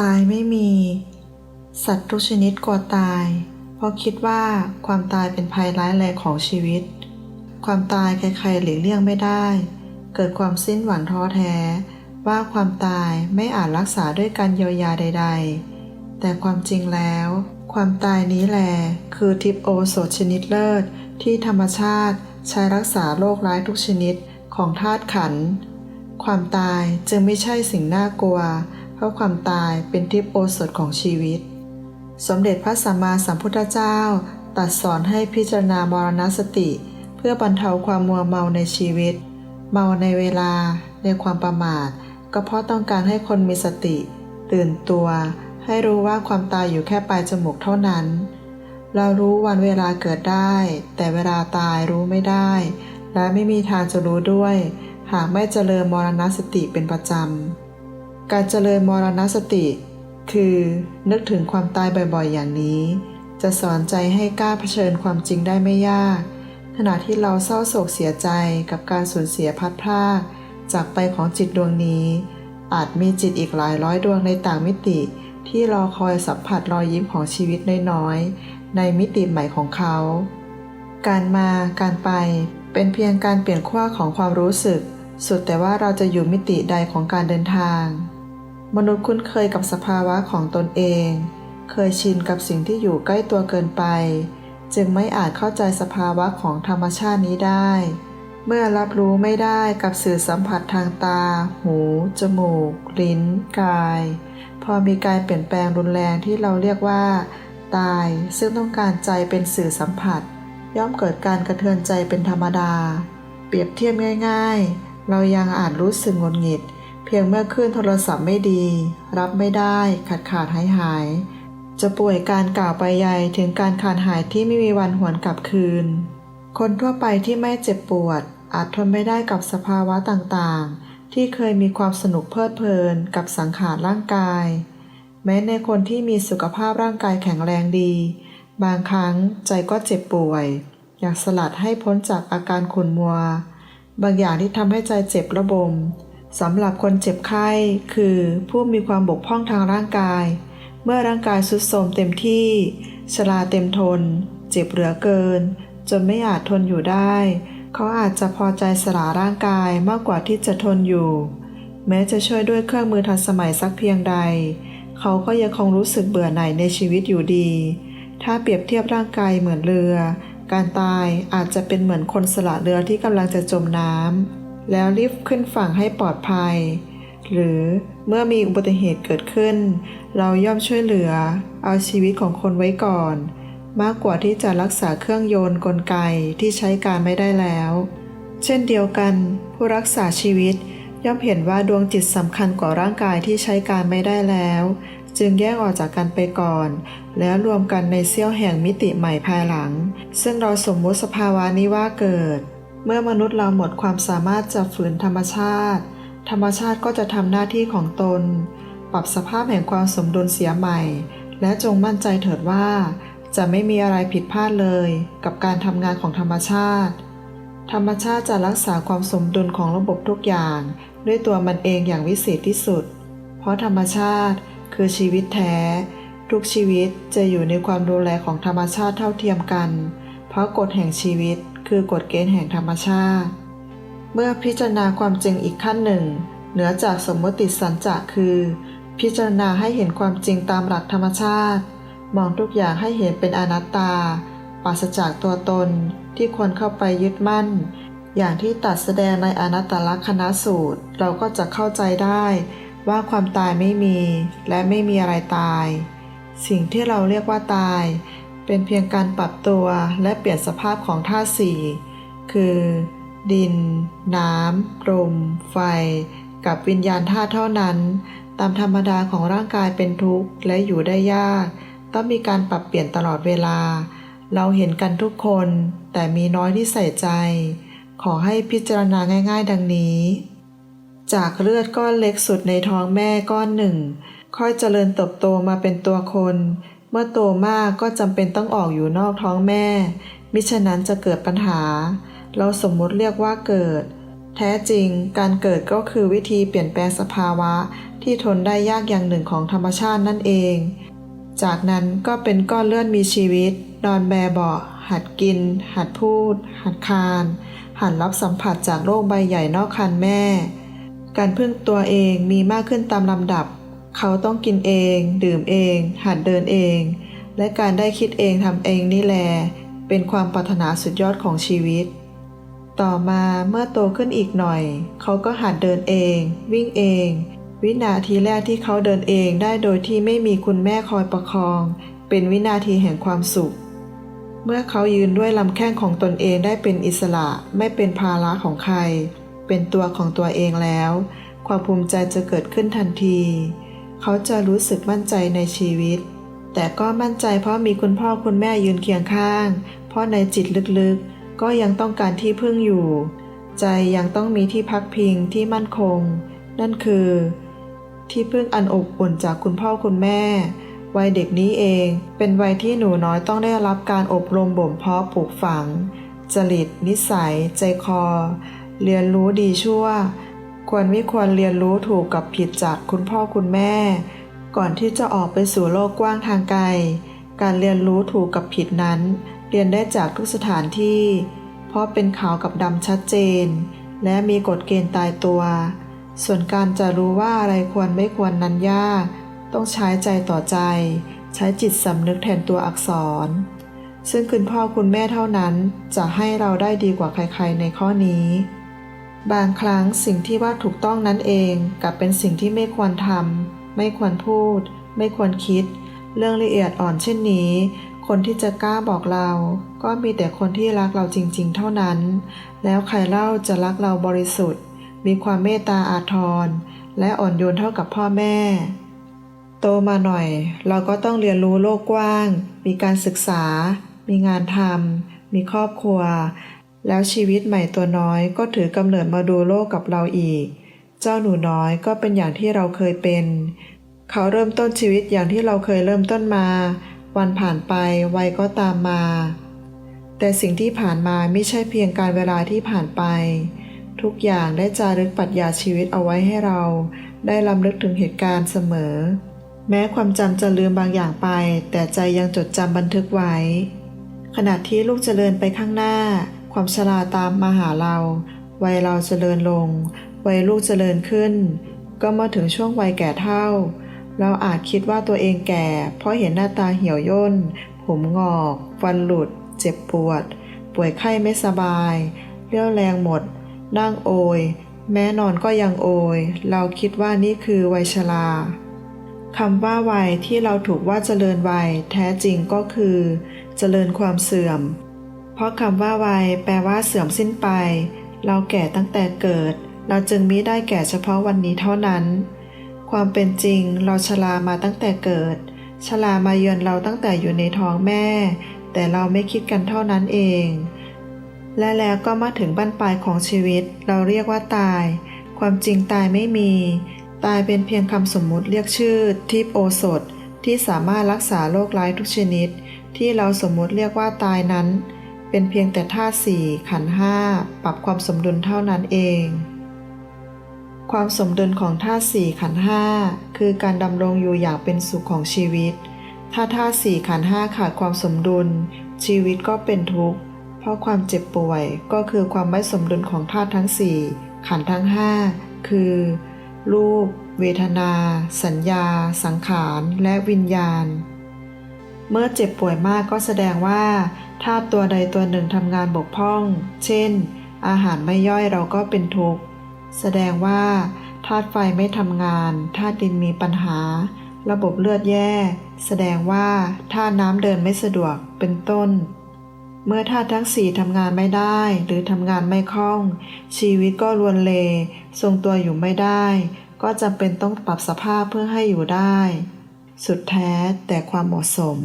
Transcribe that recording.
ตายไม่มี สัตว์ทุกชนิดกลัวตาย เพราะคิดว่าความตายเป็นภัยร้ายแรงของชีวิต ความตายใครๆหลีกเลี่ยงไม่ได้ เกิดความสิ้นหวังท้อแท้ ว่าความตายไม่อาจรักษาด้วยการเยียวยาใด ๆ แต่ความจริงแล้ว ความตายนี้แหละคือทิพย์โอโสชนิดเลิศ ที่ธรรมชาติใช้รักษาโรคร้ายทุกชนิดของธาตุขัน ความตายจึงไม่ใช่สิ่งน่ากลัว เพราะความตายเป็นทิพโอสถของชีวิต สมเด็จพระสัมมาสัมพุทธเจ้าตรัสสอนให้พิจารณามรณสติ เพื่อบรรเทาความมัวเมาในชีวิต เมาในเวลาในความประมาท ก็เพราะต้องการให้คนมีสติ ตื่นตัว ให้รู้ว่าความตายอยู่แค่ปลายจมูกเท่านั้น เรารู้วันเวลาเกิดได้ แต่เวลาตายรู้ไม่ได้ และไม่มีทางจะรู้ด้วย หากไม่เจริญมรณสติเป็นประจำ การเจริญมรณสติ คือนึกถึงความตายบ่อยๆ อย่างนี้ จะสอนใจให้กล้าเผชิญความจริงได้ไม่ยาก ขณะที่เราเศร้าโศกเสียใจกับการสูญเสียพัดพรากจากไปของจิตดวงนี้ อาจมีจิตอีกหลายร้อยดวงในต่างมิติ ที่รอคอยสัมผัสรอยยิ้มของชีวิตน้อยๆ ในมิติใหม่ของเขา การมาการไปเป็นเพียงการเปลี่ยนขั้วของความรู้สึก สุดแต่ว่าเราจะอยู่มิติใดของการเดินทาง มนุษย์คุ้นเคยกับสภาวะของตนเอง เคยชินกับสิ่งที่อยู่ใกล้ตัวเกินไป จึงไม่อาจเข้าใจสภาวะของธรรมชาตินี้ได้ เมื่อรับรู้ไม่ได้กับสื่อสัมผัสทางตา หู จมูก ลิ้น กาย พอมีการเปลี่ยนแปลงรุนแรงที่เราเรียกว่า ตาย ซึ่งต้องการใจเป็นสื่อสัมผัส ย่อมเกิดการกระเทือนใจเป็นธรรมดา เปรียบเทียบง่าย ๆ เรายังอาจรู้สึกงุดหงิด เพียงเมื่อคลื่นโทรศัพท์ไม่ดี รับไม่ได้ขาดขาดหายหาย จะป่วยการกล่าวไปใหญ่ถึงการขาดหายที่ไม่มีวันหวนกลับคืน คนทั่วไปที่ไม่เจ็บปวด อาจทนไม่ได้กับสภาวะต่างๆ ที่เคยมีความสนุกเพลิดเพลินกับสังขารร่างกาย แม้ในคนที่มีสุขภาพร่างกายแข็งแรงดี บางครั้งใจก็เจ็บป่วย อยากสลัดให้พ้นจากอาการขุ่นมัว บางอย่างที่ทำให้ใจเจ็บระบม สำหรับคนเจ็บไข้คือผู้มีความบกพร่องทางร่างกาย เมื่อร่างกายสุดโทรมเต็มที่ ชราเต็มทน เจ็บเหลือเกิน จนไม่อาจทนอยู่ได้ เขาอาจจะพอใจสละร่างกายมากกว่าที่จะทนอยู่ แม้จะช่วยด้วยเครื่องมือทันสมัยสักเพียงใด เขาก็ยังคงรู้สึกเบื่อหน่ายในชีวิตอยู่ดี ถ้าเปรียบเทียบร่างกายเหมือนเรือ การตายอาจจะเป็นเหมือนคนสละเรือที่กำลังจะจมน้ำ แล้วรีบขึ้นฝั่งให้ปลอดภัย หรือเมื่อมีอุบัติเหตุเกิดขึ้น เราย่อมช่วยเหลือ เอาชีวิตของคนไว้ก่อน มากกว่าที่จะรักษาเครื่องยนต์กลไกที่ใช้การไม่ได้แล้ว เช่นเดียวกัน ผู้รักษาชีวิตย่อมเห็นว่าดวงจิตสำคัญกว่าร่างกายที่ใช้การไม่ได้แล้ว จึงแยกออกจากกันไปก่อน แล้วรวมกันในเสี้ยวแห่งมิติใหม่ภายหลัง ซึ่งเราสมมติสภาวะนี้ว่าเกิด เมื่อมนุษย์เราหมดความสามารถจะฝืนธรรมชาติ ธรรมชาติก็จะทำหน้าที่ของตน ปรับสภาพแห่งความสมดุลเสียใหม่ และจงมั่นใจเถิดว่า จะไม่มีอะไรผิดพลาดเลย กับการทำงานของธรรมชาติ ธรรมชาติจะรักษาความสมดุลของระบบทุกอย่าง ด้วยตัวมันเองอย่างวิเศษที่สุด เพราะธรรมชาติคือชีวิตแท้ ทุกชีวิตจะอยู่ในความดูแลของธรรมชาติเท่าเทียมกัน เพราะกฎแห่งชีวิต คือกฎเกณฑ์แห่งธรรมชาติ เมื่อพิจารณาความจริงอีกขั้นหนึ่ง เหนือจากสมมติสัญจะคือ พิจารณาให้เห็นความจริงตามหลักธรรมชาติ มองทุกอย่างให้เห็นเป็นอนัตตา ปราศจากตัวตนที่ควรเข้าไปยึดมั่น อย่างที่ตัดแสดงในอนัตตลักษณสูตร เราก็จะเข้าใจได้ว่าความตายไม่มีและไม่มีอะไรตาย สิ่งที่เราเรียกว่าตาย เป็นเพียงการปรับตัวและเปลี่ยนสภาพของธาตุสี่คือ ดิน น้ำลมไฟ กับวิญญาณธาตุเท่านั้น ตามธรรมดาของร่างกายเป็นทุกข์และอยู่ได้ยาก ต้องมีการปรับเปลี่ยนตลอดเวลา เราเห็นกันทุกคน แต่มีน้อยที่ใส่ใจ ขอให้พิจารณาง่าย ๆ ดังนี้ จากเลือดก้อนเล็กสุดในท้องแม่ก้อนหนึ่งค่อยเจริญเติบโตมาเป็นตัวคน เมื่อโตมากก็จำเป็นต้องออกอยู่นอกท้องแม่ มิฉะนั้นจะเกิดปัญหา เราสมมุติเรียกว่าเกิด แท้จริงการเกิดก็คือวิธีเปลี่ยนแปลงสภาวะที่ทนได้ยากอย่างหนึ่งของธรรมชาตินั่นเอง จากนั้นก็เป็นก้อนเลือดมีชีวิต นอนแบเบาะหัดกิน หัดพูด หัดคาน หัดรับสัมผัสจากโลกใบใหญ่นอกคันแม่ การพึ่งตัวเองมีมากขึ้นตามลำดับ เขาต้องกินเอง ดื่มเอง หัดเดินเอง และการได้คิดเองทำเองนี่แหละเป็นความปรารถนาสุดยอดของชีวิต ต่อมาเมื่อโตขึ้นอีกหน่อย เขาก็หัดเดินเอง วิ่งเอง วินาทีแรกที่เขาเดินเองได้โดยที่ไม่มีคุณแม่คอยประคอง เป็นวินาทีแห่งความสุข เมื่อเขายืนด้วยลำแข้งของตนเองได้เป็นอิสระไม่เป็นภาระของใคร เป็นตัวของตัวเองแล้ว ความภูมิใจจะเกิดขึ้นทันที เขาจะรู้สึกมั่นใจในชีวิต แต่ก็มั่นใจเพราะมีคุณพ่อคุณแม่ยืนเคียงข้าง เพราะในจิตลึกๆ ก็ยังต้องการที่พึ่งอยู่ ใจยังต้องมีที่พักพิงที่มั่นคง นั่นคือ ที่พึ่งอันอบอุ่นจากคุณพ่อคุณแม่ วัยเด็กนี้เองเป็นวัยที่หนูน้อยต้องได้รับการอบรมบ่มเพาะปลูกฝัง จริต นิสัย ใจคอ เรียนรู้ดีชั่ว ควรไม่ควรเรียนรู้ถูกกับผิดจากคุณพ่อคุณแม่ ก่อนที่จะออกไปสู่โลกกว้างทางไกล การเรียนรู้ถูกกับผิดนั้น เรียนได้จากทุกสถานที่ เพราะเป็นขาวกับดำชัดเจน และมีกฎเกณฑ์ตายตัว ส่วนการจะรู้ว่าอะไรควรไม่ควรนั้นยาก ต้องใช้ใจต่อใจ ใช้จิตสำนึกแทนตัวอักษร ซึ่งคุณพ่อคุณแม่เท่านั้นจะให้เราได้ดีกว่าใครๆในข้อนี้ บางครั้งสิ่งที่ว่าถูกต้องนั้นเองกลับเป็นสิ่งที่ไม่ควรทำไม่ควรพูด ไม่ควรคิด เรื่องละเอียดอ่อนเช่นนี้ คนที่จะกล้าบอกเรา ก็มีแต่คนที่รักเราจริง ๆ เท่านั้น แล้วใครเล่าจะรักเราบริสุทธิ์ มีความเมตตาอาทร และอ่อนโยนเท่ากับพ่อแม่ โตมาหน่อย เราก็ต้องเรียนรู้โลกกว้าง มีการศึกษา มีงานทำมีครอบครัว แล้วชีวิตใหม่ตัวน้อยก็ถือกำเนิดมาดูโลกกับเราอีก เจ้าหนูน้อยก็เป็นอย่างที่เราเคยเป็น เขาเริ่มต้นชีวิตอย่างที่เราเคยเริ่มต้นมา วันผ่านไปวัยก็ตามมา แต่สิ่งที่ผ่านมาไม่ใช่เพียงการเวลาที่ผ่านไป ทุกอย่างได้จารึกปรัชญาชีวิตเอาไว้ให้เรา ได้ลำลึกถึงเหตุการณ์เสมอ แม้ความจำจะลืมบางอย่างไป แต่ใจยังจดจำบันทึกไว้ ขณะที่ลูกเจริญไปข้างหน้า ความชราตามมาหาเรา วัยเราเจริญลง วัยลูกเจริญขึ้น ก็มาถึงช่วงวัยแก่เท่า เราอาจคิดว่าตัวเองแก่ เพราะเห็นหน้าตาเหี่ยวย่น ผมงอกฟันหลุด เจ็บปวด ป่วยไข้ไม่สบาย เรี่ยวแรงหมด นั่งโอย แม้นอนก็ยังโอย เราคิดว่านี่คือวัยชราคำว่าวัยที่เราถูกว่าเจริญวัยแท้จริงก็คือ เจริญความเสื่อม เพราะคำว่าวัยแปลว่าเสื่อมสิ้นไป เราแก่ตั้งแต่เกิด เราจึงมิได้แก่เฉพาะวันนี้เท่านั้น ความเป็นจริงเราชรามาตั้งแต่เกิด ชรามาเยือนเราตั้งแต่อยู่ในท้องแม่ แต่เราไม่คิดกันเท่านั้นเอง และแล้วก็มาถึงบั้นปลายของชีวิต เราเรียกว่าตาย ความจริงตายไม่มี ตายเป็นเพียงคำสมมุติเรียกชื่อทิพโอสถที่สามารถรักษาโรคร้ายทุกชนิด ที่เราสมมุติเรียกว่าตายนั้น เป็นเพียงแต่ธาตุสี่ขันห้าปรับความสมดุลเท่านั้นเอง ความสมดุลของธาตุสี่ขันห้าคือการดำรงอยู่อย่างเป็นสุขของชีวิต ถ้าธาตุสี่ขันห้าขาดความสมดุล ชีวิตก็เป็นทุกข์เพราะความเจ็บป่วยก็คือความไม่สมดุลของธาตุทั้งสี่ขันทั้งห้าคือ รูป เวทนา สัญญา สังขาร และวิญญาณ เมื่อเจ็บป่วยมากก็แสดงว่าธาตุตัวใดตัวหนึ่งทำงานบกพร่อง เช่น อาหารไม่ย่อยเราก็เป็นทุกข์ แสดงว่าธาตุไฟไม่ทำงาน ธาตุดินมีปัญหา ระบบเลือดแย่ แสดงว่าธาตุน้ำเดินไม่สะดวก เป็นต้น เมื่อธาตุทั้งสี่ทำงานไม่ได้ หรือทำงานไม่คล่อง ชีวิตก็รวนเล ทรงตัวอยู่ไม่ได้ ก็จำเป็นต้องปรับสภาพเพื่อให้อยู่ได้ สุดแท้แต่ความเหมาะสม